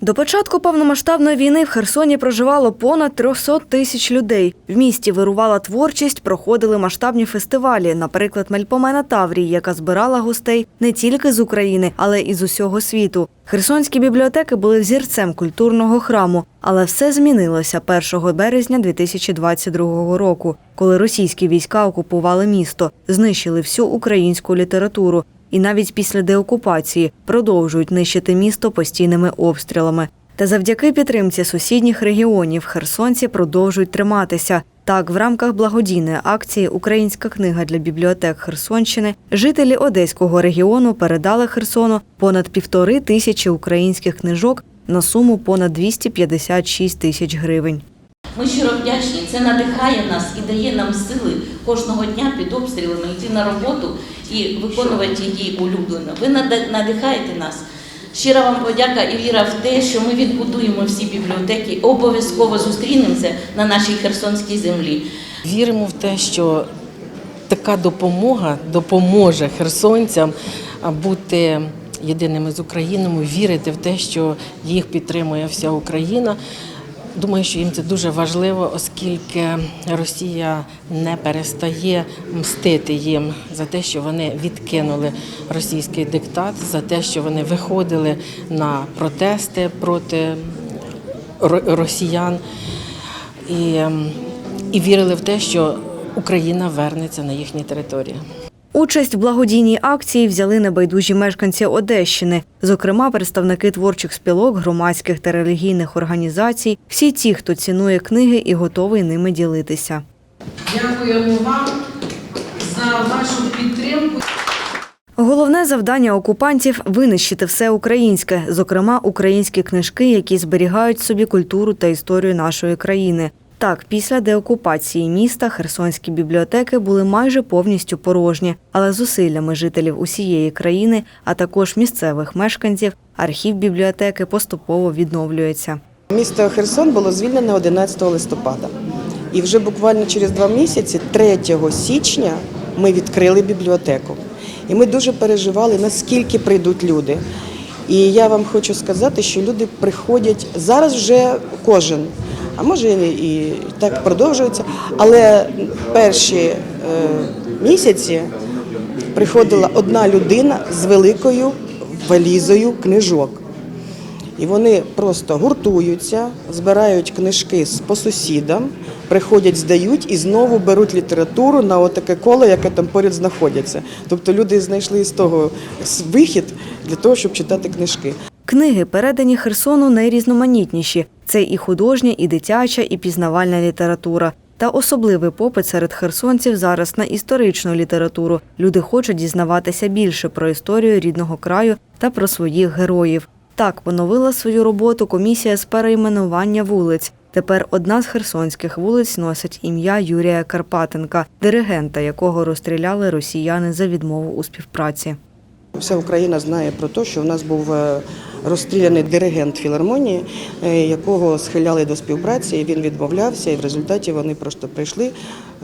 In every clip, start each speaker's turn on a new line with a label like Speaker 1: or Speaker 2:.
Speaker 1: До початку повномасштабної війни в Херсоні проживало понад 300 тисяч людей. В місті вирувала творчість, проходили масштабні фестивалі, наприклад, Мельпомена Таврій, яка збирала гостей не тільки з України, але і з усього світу. Херсонські бібліотеки були взірцем культурного храму, але все змінилося 1 березня 2022 року, коли російські війська окупували місто, знищили всю українську літературу і навіть після деокупації продовжують нищити місто постійними обстрілами. Та завдяки підтримці сусідніх регіонів херсонці продовжують триматися. Так, в рамках благодійної акції Українська книга для бібліотек Херсонщини жителі Одеського регіону передали Херсону понад півтори тисячі українських книжок на суму понад 256 тисяч гривень.
Speaker 2: Ми щиро вдячні. Це надихає нас і дає нам сили кожного дня під обстрілами йти на роботу і виконувати її улюблено. Ви надихаєте нас. Щира вам подяка і віра в те, що ми відбудуємо всі бібліотеки, обов'язково зустрінемося на нашій херсонській землі.
Speaker 3: Віримо в те, що така допомога допоможе херсонцям бути єдиними з Україною, вірити в те, що їх підтримує вся Україна. Думаю, що їм це дуже важливо, оскільки Росія не перестає мстити їм за те, що вони відкинули російський диктат, за те, що вони виходили на протести проти росіян і, ем, і вірили в те, що Україна вернеться на їхні території.
Speaker 1: Участь в благодійній акції взяли небайдужі мешканці Одещини, зокрема представники творчих спілок, громадських та релігійних організацій, всі ті, хто цінує книги і готовий ними ділитися.
Speaker 4: Дякуємо вам за вашу підтримку.
Speaker 1: Головне завдання окупантів винищити все українське, зокрема українські книжки, які зберігають собі культуру та історію нашої країни. Так, після деокупації міста херсонські бібліотеки були майже повністю порожні, але зусиллями жителів усієї країни, а також місцевих мешканців, архів бібліотеки поступово відновлюється.
Speaker 5: Місто Херсон було звільнене 11 листопада. І вже буквально через два місяці, 3 січня, ми відкрили бібліотеку. І ми дуже переживали, наскільки прийдуть люди. І я вам хочу сказати, що люди приходять зараз вже кожен, а може і так продовжується. Але перші е, місяці приходила одна людина з великою валізою книжок. І вони просто гуртуються, збирають книжки по сусідам, приходять, здають і знову беруть літературу на отаке коло, яке там поряд знаходиться. Тобто люди знайшли з того вихід для того, щоб читати книжки.
Speaker 1: Книги, передані Херсону, найрізноманітніші. Це і художня, і дитяча, і пізнавальна література. Та особливий попит серед херсонців зараз на історичну літературу. Люди хочуть дізнаватися більше про історію рідного краю та про своїх героїв. Так поновила свою роботу комісія з перейменування вулиць. Тепер одна з херсонських вулиць носить ім'я Юрія Карпатенка, диригента, якого розстріляли росіяни за відмову у співпраці.
Speaker 5: Вся Україна знає про те, що в нас був е, розстріляний диригент філармонії, е, якого схиляли до співпраці, і він відмовлявся, і в результаті вони просто прийшли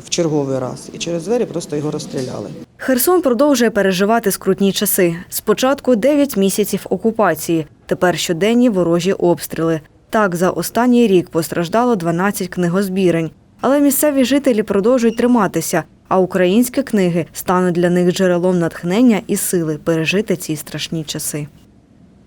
Speaker 5: в черговий раз і через двері просто його розстріляли.
Speaker 1: Херсон продовжує переживати скрутні часи. Спочатку 9 місяців окупації, тепер щоденні ворожі обстріли. Так, за останній рік постраждало 12 книгозбірень. Але місцеві жителі продовжують триматися, а українські книги стануть для них джерелом натхнення і сили пережити ці страшні часи.